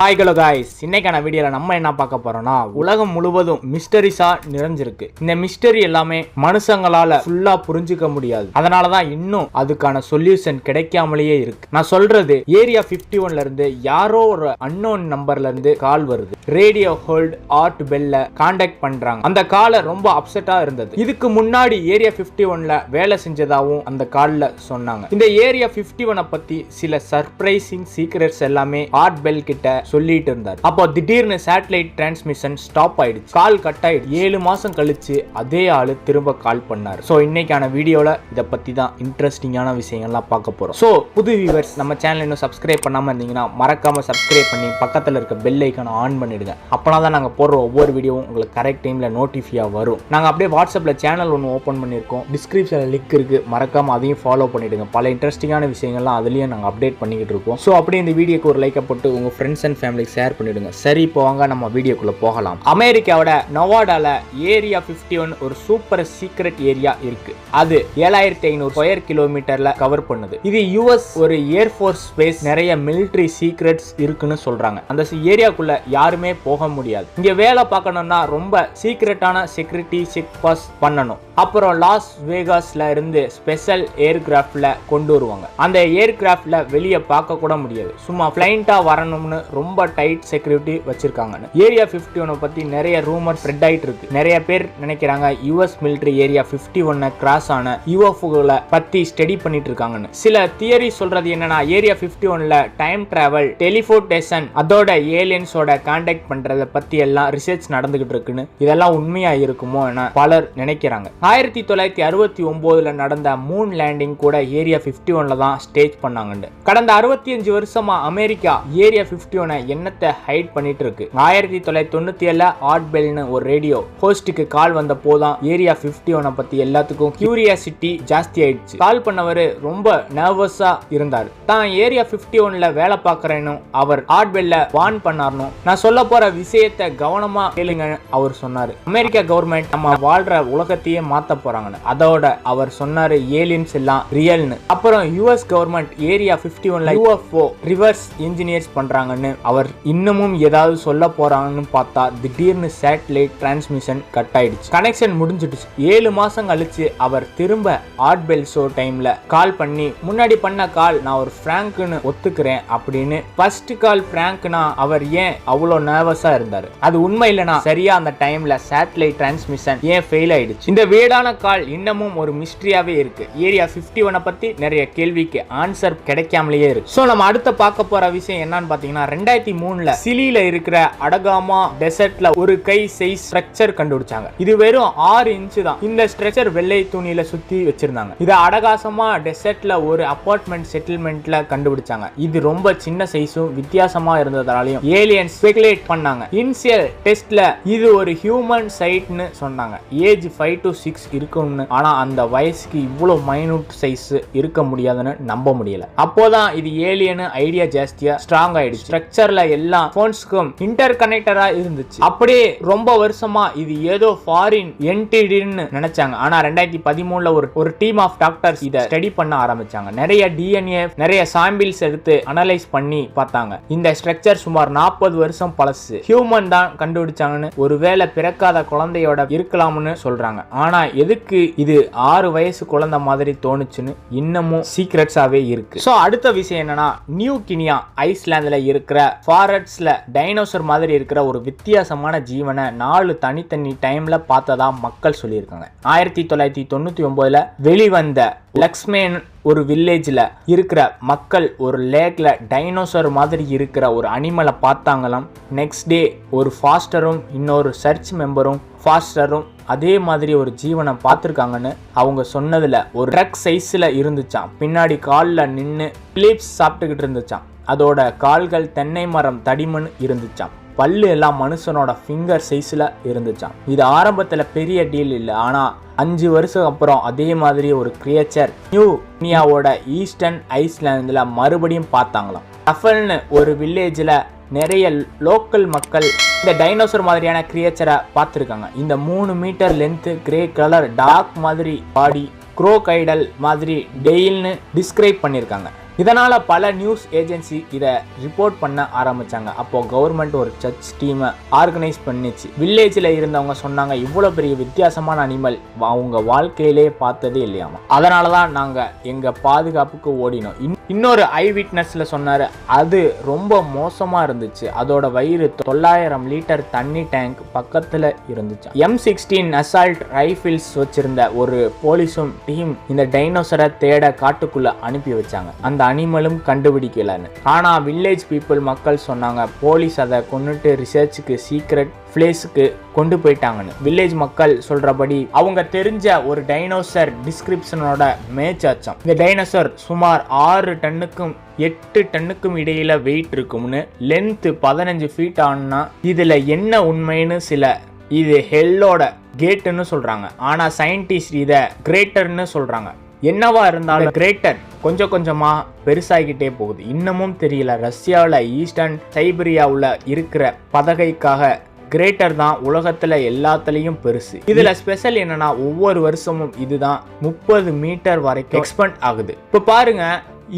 Hi hello guys இன்னைக்கான வீடியோல நம்ம என்ன பார்க்க போறோம்னா உலகம் முழுவதும் மிஸ்டரிஸா நிறைஞ்சிருக்கு. இந்த மிஸ்டரி எல்லாமே மனுஷங்களால ஃபுல்லா புரிஞ்சுக்க முடியாது. அதனாலதான் இன்னும் அதுக்கான சொல்யூஷன் கிடைக்காமலேயே இருக்கு. நான் சொல்றது ஏரியா 51 ஒன்ல இருந்து யாரோ ஒரு அன்னோன் நம்பர்ல இருந்து கால் வருது. ரேடியோ ஹோல்ட் ஆர்ட் பெல்ல காண்டாக்ட் பண்றாங்க. அந்த காலை ரொம்ப அப்செட்டா இருந்தது. இதுக்கு முன்னாடி ஏரியா 51 ஒன்ல வேலை செஞ்சதாகவும் அந்த கால்ல சொன்னாங்க. இந்த ஏரியா 51 ஒனை பத்தி சில சர்ப்ரைசிங் சீக்ரெட்ஸ் எல்லாமே ஆர்ட் பெல் கிட்ட சொல்லிட்டு இருந்தார் அப்போ திடீர்னு சேட்டலைட் டிரான்ஸ்மிஷன் ஸ்டாப் ஆயிடுச்சு. கால் கட் ஆயிடுச்சு. ஏழு மாசம் கழிச்சு அதே ஆளு திரும்ப கால் பண்ணார். ஸோ இன்னைக்கான வீடியோல இதை பத்தி தான் இன்ட்ரெஸ்டிங்கான விஷயங்கள்லாம் பார்க்க போறோம். ஸோ புது வியூவர்ஸ் நம்ம சேனல் இன்னும் சப்ஸ்கிரைப் பண்ணாம இருந்தீங்கன்னா மறக்காம சப்ஸ்கிரைப் பண்ணி பக்கத்துல இருக்க பெல் ஐக்கான ஆன் பண்ணிடுங்க. அப்பனா தான் நாங்க போடுற ஒவ்வொரு வீடியோவும் உங்களுக்கு கரெக்ட் டைம்ல நோட்டிஃபியா வரும். நாங்க அப்படியே வாட்ஸ்அப்ல சேனல் ஒன்று ஓப்பன் பண்ணியிருக்கோம். டிஸ்கிரிப்ஷன்ல லிங்க் இருக்கு. மறக்காம அதையும் ஃபாலோ பண்ணிடுங்க. பல இன்ட்ரெஸ்டிங்கான விஷயங்கள்லாம் அதுலயும் நாங்க அப்டேட் பண்ணிக்கிட்டு இருக்கோம். ஸோ அப்படியே இந்த வீடியோக்கு ஒரு லைக்கை போட்டு உங்க ஃப்ரெண்ட்ஸ் அண்ட் ஃபேமிலிக்கு ஷேர் பண்ணிவிடுங்க சரி இப்போ வாங்க நம்ம வீடியோக்குள்ளே போகலாம். அமெரிக்காவோட நொவாடாவில் ஏரியா 51 ஒன் ஒரு சூப்பர் சீக்ரெட் ஏரியா இருக்கு. அது ஏழாயிரத்தி ஐநூறு ஸ்கொயர் கிலோமீட்டரில் கவர் பண்ணுது. இது யூஎஸ் ஒரு ஏர்ஃபோர்ஸ் ஸ்பேஸ் நிறைய மிலிட்டரி சீக்ரெட்ஸ் இருக்குன்னு சொல்கிறாங்க அந்த ஏரியாக்குள்ள யாருமே போக முடியாது. இங்கே வேலை பார்க்கணும்னா ரொம்ப சீக்ரெட்டான செக்யூரிட்டி செக் பாஸ் பண்ணணும். அப்புறம் லாஸ் வேகாஸ்ல இருந்து ஸ்பெஷல் ஏர்கிராஃப்ட்ல கொண்டு வருவாங்க. அந்த ஏர்கிராஃப்ட்ல வெளியே பார்க்க கூட முடியாது. சும்மா பிளைண்டா வரணும்னு ரொம்ப ரொம்ப டைட் செக்யூரிட்டி வச்சிருக்காங்கன்னு ஏரியா 51 ஒனை பத்தி நிறைய ரூமர் ஸ்ப்ரெட் ஆயிட்டு இருக்கு. நிறைய பேர் நினைக்கிறாங்க யூஎஸ் மிலிட்டரி ஏரியா 51 ஒன்னை கிராஸ் ஆன யூஎஃப்களை பத்தி ஸ்டடி பண்ணிட்டு இருக்காங்கன்னு. சில தியரி சொல்றது என்னன்னா ஏரியா 51 ஒன்ல டைம் டிராவல் டெலிபோர்டேஷன் அதோட ஏலியன்ஸோட கான்டாக்ட் பண்றதை பத்தி எல்லாம் ரிசர்ச் நடந்துகிட்டு இருக்குன்னு. இதெல்லாம் உண்மையா இருக்குமோ என பலர் நினைக்கிறாங்க. ஆயிரத்தி தொள்ளாயிரத்தி அறுபத்தி ஒன்பதுல நடந்த மூன் லேண்டிங் கூட ஏரியா 51 ஒன்ல தான் ஸ்டேஜ் பண்ணாங்கன்னு. கடந்த அறுபத்தி அஞ்சு வருஷமா அமெரிக்கா ஏரியா ஃபிஃப்டி ஒன் என்னத்தை ஹைட் பண்ணிட்டு இருக்கு ஆயிரத்தி தொள்ளாயிரத்தி தொண்ணூத்தி ஏழுல ஆர்ட் பெல்னு ஒரு ரேடியோ ஹோஸ்டுக்கு கால் வந்த போதான் ஏரியா 51 ஒனை பத்தி எல்லாத்துக்கும் கியூரியாசிட்டி ஜாஸ்தி ஆயிடுச்சு. கால் பண்ணவர் ரொம்ப நர்வஸா இருந்தார். தான் ஏரியா 51 ஒன்ல வேலை பார்க்கறேன்னு அவர் ஆர்ட் பெல்ல வார்ன் பண்ணார்னும் நான் சொல்ல போற விஷயத்தை கவனமா கேளுங்க அவர் சொன்னாரு. அமெரிக்கா கவர்மெண்ட் நம்ம வாழ்ற உலகத்தையே மாத்த போறாங்கன்னு. அதோட அவர் சொன்னாரு ஏலியன்ஸ் எல்லாம் ரியல்னு அப்புறம் யூஎஸ் கவர்மெண்ட் ஏரியா 51 ஒன்ல யூஎஃப்ஓ ரிவர்ஸ் இன்ஜினியர்ஸ் பண்றாங்கன்னு அவர் இன்னமும் ஏதாவது சொல்ல போறாங்கன்னு பார்த்தா திடீர்னு சேட்டலைட் டிரான்ஸ்மிஷன் கட் ஆயிடுச்சு. கனெக்ஷன் முடிஞ்சிடுச்சு. ஏழு மாசம் கழிச்சு அவர் திரும்ப ஆர்ட் பெல் ஷோ டைம்ல கால் பண்ணி முன்னாடி பண்ண கால் நான் ஒரு ஃப்ராங்க்னு ஒத்துக்கிறேன் அப்படின்னு ஃபர்ஸ்ட் கால் பிராங்க்னா அவர் ஏன் அவ்வளோ நர்வஸா இருந்தாரு? அது உண்மை இல்லைனா சரியா அந்த டைம்ல சேட்டலைட் டிரான்ஸ்மிஷன் ஏன் ஃபெயில் ஆயிடுச்சு? இந்த வீடான கால் இன்னமும் ஒரு மிஸ்ட்ரியாவே இருக்கு. ஏரியா 51 ஒனை பத்தி நிறைய கேள்விக்கு ஆன்சர் கிடைக்காமலேயே இருக்கு. ஸோ நம்ம அடுத்த பார்க்க போற விஷயம் என்னன்னு பாத்தீங்கன்னா ரெண்டாயிரத்தி மூணுல சிலியில இருக்கிற அடகாமா டெசர்ட்ல ஒரு கை சைஸ் ஸ்ட்ரக்சர் கண்டுபிடிச்சாங்க. இது வெறும் ஆறு இன்ச்சு தான். இந்த ஸ்ட்ரக்சர் வெள்ளை துணியில சுத்தி வச்சிருந்தாங்க. இதை அடகாசமா டெசர்ட்ல ஒரு அபார்ட்மெண்ட் செட்டில்மெண்ட்ல கண்டுபிடிச்சாங்க. இது ரொம்ப சின்ன சைஸும் வித்தியாசமா இருந்ததாலையும் ஏலியன் ஸ்பெகுலேட் பண்ணாங்க. இன்சியல் டெஸ்ட்ல இது ஒரு ஹியூமன் சைட்னு சொன்னாங்க. ஏஜ் ஃபைவ் டு சிக்ஸ் இருக்கும்னு. ஆனா அந்த வயசுக்கு இவ்வளவு மைனூட் சைஸ் இருக்க முடியாதுன்னு நம்ப முடியல. அப்போதான் இது ஏலியன் ஐடியா ஜாஸ்தியா ஸ்ட்ராங் ஆயிடுச்சு. ஃபியூச்சர்ல எல்லா போன்ஸ்க்கும் இன்டர் கனெக்டரா இருந்துச்சு. அப்படியே ரொம்ப வருஷமா இது ஏதோ ஃபாரின் என்டிடின்னு நினைச்சாங்க. ஆனா ரெண்டாயிரத்தி பதிமூணுல ஒரு ஒரு டீம் ஆஃப் டாக்டர்ஸ் இதை ஸ்டடி பண்ண ஆரம்பிச்சாங்க. நிறைய டிஎன்ஏ நிறைய சாம்பிள்ஸ் எடுத்து அனலைஸ் பண்ணி பார்த்தாங்க. இந்த ஸ்ட்ரக்சர் சுமார் நாற்பது வருஷம் பழசு ஹியூமன் தான் கண்டுபிடிச்சாங்கன்னு ஒருவேளை பிறக்காத குழந்தையோட இருக்கலாம்னு சொல்றாங்க. ஆனா எதுக்கு இது ஆறு வயசு குழந்தை மாதிரி தோணுச்சுன்னு இன்னமும் சீக்ரெட்ஸாவே இருக்கு. ஸோ அடுத்த விஷயம் என்னன்னா நியூ கினியா ஐஸ்லாந்துல இருக்கிற ஃபாரட்ஸில் டைனோசர் மாதிரி இருக்கிற ஒரு வித்தியாசமான ஜீவனை நாலு தனித்தனி டைமில் பார்த்ததா மக்கள் சொல்லியிருக்காங்க. ஆயிரத்தி தொள்ளாயிரத்தி தொண்ணூற்றி ஒம்போதில் வெளிவந்த லக்ஸ்மேன் ஒரு வில்லேஜில் இருக்கிற மக்கள் ஒரு லேக்கில் டைனோசர் மாதிரி இருக்கிற ஒரு அனிமலை பார்த்தாங்களாம். நெக்ஸ்ட் டே ஒரு ஃபாஸ்டரும் இன்னொரு சர்ச் மெம்பரும் ஃபாஸ்டரும் அதே மாதிரி ஒரு ஜீவனை பார்த்துருக்காங்கன்னு அவங்க சொன்னதில் ஒரு ட்ரக் சைஸில் இருந்துச்சான் பின்னாடி காலில் நின்று பிலிப்ஸ் சாப்பிட்டுக்கிட்டு இருந்துச்சான் அதோட கால்கள் தென்னை மரம் தடிமன் இருந்துச்சாம். பல்லு எல்லாம் மனுஷனோட ஃபிங்கர் சைஸில் இருந்துச்சான் இது ஆரம்பத்தில் பெரிய டீல் இல்லை. ஆனால் அஞ்சு வருஷம் அப்புறம் அதே மாதிரி ஒரு கிரியேச்சர் நியூ இனியாவோட ஈஸ்டர்ன் ஐஸ்லாந்தில் மறுபடியும் பார்த்தாங்களாம். டஃபல்னு ஒரு வில்லேஜில் நிறைய லோக்கல் மக்கள் இந்த டைனோசர் மாதிரியான கிரியேச்சரை பார்த்துருக்காங்க. இந்த மூணு metre length grey colour dark மாதிரி பாடி குரோகைடல் மாதிரி டெயில்னு டிஸ்கிரைப் பண்ணியிருக்காங்க இதனால் பல நியூஸ் ஏஜென்சி இதை ரிப்போர்ட் பண்ண ஆரம்பிச்சாங்க. அப்போது கவர்மெண்ட் ஒரு சர்ச் டீமை ஆர்கனைஸ் பண்ணிச்சு. வில்லேஜில் இருந்தவங்க சொன்னாங்க இவ்வளோ பெரிய வித்தியாசமான அனிமல் அவங்க வாழ்க்கையிலே பார்த்ததே இல்லையாமா? அதனால தான் நாங்கள் எங்கள் பாதுகாப்புக்கு ஓடினோம். இன்னொரு ஐ விட்னஸில் சொன்னார் அது ரொம்ப மோசமாக இருந்துச்சு. அதோட வயிறு தொள்ளாயிரம் லிட்டர் தண்ணி டேங்க் பக்கத்தில் இருந்துச்சு. எம் சிக்ஸ்டீன் அசால்ட் ரைஃபிள்ஸ் வச்சிருந்த ஒரு போலீஸும் டீம் இந்த டைனோசரை தேட காட்டுக்குள்ளே அனுப்பி வச்சாங்க. அந்த அனிமலும் கண்டுபிடிக்கலன்னு. ஆனால் வில்லேஜ் பீப்புள் மக்கள் சொன்னாங்க போலீஸ் அதை கொண்டுட்டு ரிசர்ச்சுக்கு சீக்ரெட் பிளேஸுக்கு கொண்டு போயிட்டாங்கன்னு. வில்லேஜ் மக்கள் சொல்கிறபடி அவங்க தெரிஞ்ச ஒரு டைனோசர் டிஸ்கிரிப்ஷனோட மேட்சாச்சம் இந்த டைனோசர் சுமார் ஆறு டன்னுக்கும் எட்டு டன்னுக்கும் இடையில வெயிட் இருக்கும்னு லென்த்து பதினஞ்சு ஃபீட் ஆனா இதில் என்ன உண்மைன்னு சில இது ஹெல்லோட கேட்டுன்னு சொல்கிறாங்க ஆனால் சயின்டிஸ்ட் இதை கிரேட்டர்னு சொல்கிறாங்க என்னவா இருந்தாலும் கிரேட்டர் கொஞ்சம் கொஞ்சமாக பெருசாகிக்கிட்டே போகுது. இன்னமும் தெரியல ரஷ்யாவில் ஈஸ்டர்ன் சைபீரியாவில் இருக்கிற பதகைக்காக கிரேட்டர் தான் உலகத்துல எல்லாத்துலயும் பெருசு. இதுல ஸ்பெஷல் என்னன்னா ஒவ்வொரு வருஷமும் இதுதான் முப்பது மீட்டர் வரைக்கும் எக்ஸ்பெண்ட் ஆகுது. இப்போ பாருங்க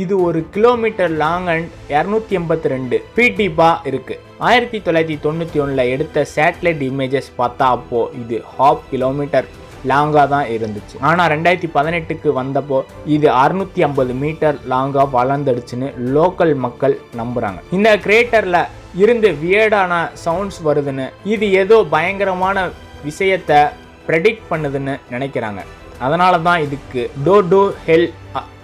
இது ஒரு கிலோமீட்டர் லாங் அண்ட் இரநூத்தி எண்பத்தி ரெண்டு டீப்பா இருக்கு. ஆயிரத்தி தொள்ளாயிரத்தி தொண்ணூற்றி ஒன்றில் எடுத்த சேட்டலைட் இமேஜஸ் பார்த்தா அப்போ இது ஹாஃப் கிலோமீட்டர் லாங்காக தான் இருந்துச்சு. ஆனால் ரெண்டாயிரத்தி பதினெட்டுக்கு வந்தப்போ இது அறுநூத்தி ஐம்பது மீட்டர் லாங்காக வளர்ந்துடுச்சுன்னு லோக்கல் மக்கள் நம்புகிறாங்க இந்த கிரேட்டரில் இருந்து வியர்டான சவுண்ட்ஸ் வருதுன்னு இது ஏதோ பயங்கரமான விஷயத்தை ப்ரெடிக்ட் பண்ணுதுன்னு நினைக்கிறாங்க. அதனால தான் இதுக்கு டோ டோ ஹெல்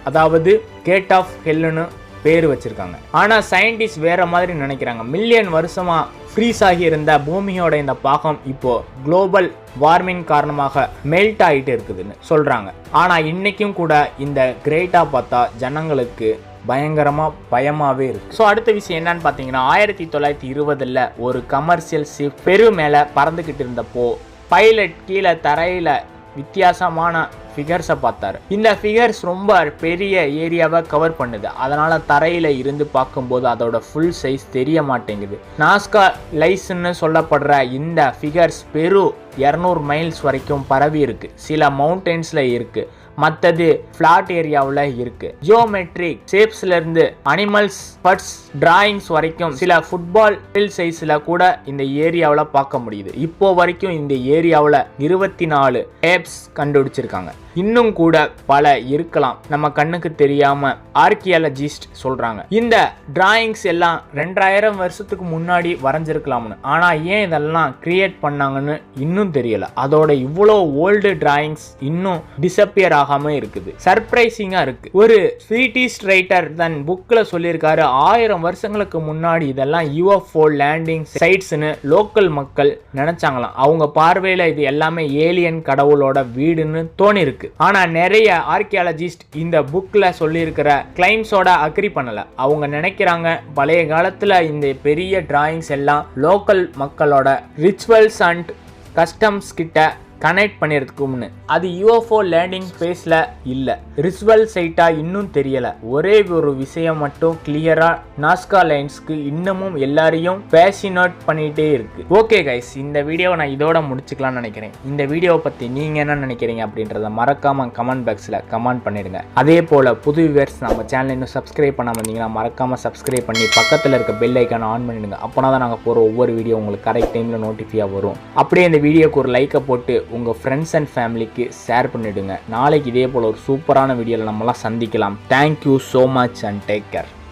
அதாவது கேட் ஆஃப் ஹெல்லுன்னு பேர் வச்சிருக்காங்க. ஆனால் சயின்டிஸ்ட் வேற மாதிரி நினைக்கிறாங்க. மில்லியன் வருஷமா ஃப்ரீஸ் ஆகி இருந்த பூமியோட இந்த பாகம் இப்போ குளோபல் வார்மிங் காரணமாக மெல்ட் ஆகிட்டு இருக்குதுன்னு சொல்றாங்க. ஆனால் இன்னைக்கும் கூட இந்த கிரேட்டா பார்த்தா ஜனங்களுக்கு பயங்கரமாக பயமாகவே இருக்குது ஸோ அடுத்த விஷயம் என்னன்னு பார்த்தீங்கன்னா ஆயிரத்தி தொள்ளாயிரத்தி இருபதில் ஒரு கமர்ஷியல் ஷிப் பெரு மேலே பறந்துக்கிட்டு இருந்தப்போ பைலட் கீழே தரையில் வித்தியாசமான ஃபிகர்ஸை பார்த்தாரு. இந்த ஃபிகர்ஸ் ரொம்ப பெரிய ஏரியாவை கவர் பண்ணுது. அதனால் தரையில் இருந்து பார்க்கும்போது அதோட ஃபுல் சைஸ் தெரிய மாட்டேங்குது. நாஸ்கா லைஸ்ன்னு சொல்லப்படுற இந்த ஃபிகர்ஸ் பெரு இரநூறு மைல்ஸ் வரைக்கும் பரவி இருக்கு. சில மவுண்டென்ஸில் இருக்குது மற்றது ஃப்ளாட் ஏரியாவில் இருக்கு. ஜியோமெட்ரிக் ஷேப்ஸ்ல இருந்து அனிமல்ஸ் பட்ஸ் டிராயிங்ஸ் வரைக்கும் சில ஃபுட்பால் ஃபில் சைஸில் கூட இந்த ஏரியாவில் பார்க்க முடியுது. இப்போ வரைக்கும் இந்த ஏரியாவில் இருபத்தி நாலு டேப்ஸ் கண்டுபிடிச்சிருக்காங்க. இன்னும் கூட பல இருக்கலாம். நம்ம கண்ணுக்கு தெரியாம ஆர்கியாலஜிஸ்ட் சொல்றாங்க. இந்த டிராயிங்ஸ் எல்லாம் ரெண்டாயிரம் வருஷத்துக்கு முன்னாடி வரைஞ்சிருக்கலாம்னு. ஆனா ஏன் இதெல்லாம் கிரியேட் பண்ணாங்கன்னு இன்னும் தெரியல. அதோட இவ்வளோ ஓல்டு டிராயிங்ஸ் இன்னும் டிசப்பியர் ஆகாம இருக்குது. சர்ப்ரைசிங்கா இருக்கு. ஒரு ஸ்வீட்டிஸ்ட் ரைட்டர் தன் புக்ல சொல்லியிருக்காரு ஆயிரம் வருஷங்களுக்கு முன்னாடி இதெல்லாம் யூஎஃப்ஓ லேண்டிங் சைட்ஸ்னு லோக்கல் மக்கள் நினைச்சாங்களாம். அவங்க பார்வையில இது எல்லாமே ஏலியன் கடவுளோட வீடுன்னு தோணிருக்கு. ஆனால் ஆனா நிறைய ஆர்கியாலஜிஸ்ட் இந்த புக்ல சொல்லியிருக்கிற கிளைம்ஸோட அக்ரி பண்ணல. அவங்க நினைக்கிறாங்க பழைய காலத்துல இந்த பெரிய டிராயிங்ஸ் எல்லாம் லோக்கல் மக்களோட ரிச்சுவல்ஸ் அண்ட் கஸ்டம்ஸ் கிட்ட கனெக்ட் பண்ணியிருக்கும்னு அது யூஎஃப்ஓ லேண்டிங் ஸ்பேஸில் இல்லை. ரிஸ்வல் சைட்டாக இன்னும் தெரியலை. ஒரே ஒரு விஷயம் மட்டும் கிளியராக நாஸ்கா லைன்ஸ்க்கு இன்னமும் எல்லாரையும் ஃபேஷினேட் பண்ணிகிட்டே இருக்குது ஓகே கைஸ் இந்த வீடியோவை நான் இதோட முடிச்சுக்கலாம்னு நினைக்கிறேன். இந்த வீடியோவை பற்றி நீங்கள் என்ன நினைக்கிறீங்க அப்படின்றத மறக்காமல் கமெண்ட் பாக்ஸில் கமெண்ட் பண்ணிடுங்க. அதே போல் புது வியூவர்ஸ் நம்ம சேனல் இன்னும் சப்ஸ்கிரைப் பண்ணாமல் இருந்தீங்கன்னா மறக்காமல் சப்ஸ்கிரைப் பண்ணி பக்கத்தில் இருக்க பெல் ஐக்கான ஆன் பண்ணிடுங்க. அப்போனா தான் நாங்கள் போகிற ஒவ்வொரு வீடியோ உங்களுக்கு கரெக்ட் டைமில் நோட்டிஃபையாக வரும். அப்படியே இந்த வீடியோக்கு ஒரு லைக்கை போட்டு உங்கள் ஃப்ரெண்ட்ஸ் அண்ட் ஃபேமிலிக்கு ஷேர் பண்ணிவிடுங்க நாளைக்கு இதே போல் ஒரு சூப்பரான வீடியோவில் நம்மளாம் சந்திக்கலாம். Thank you so much and take care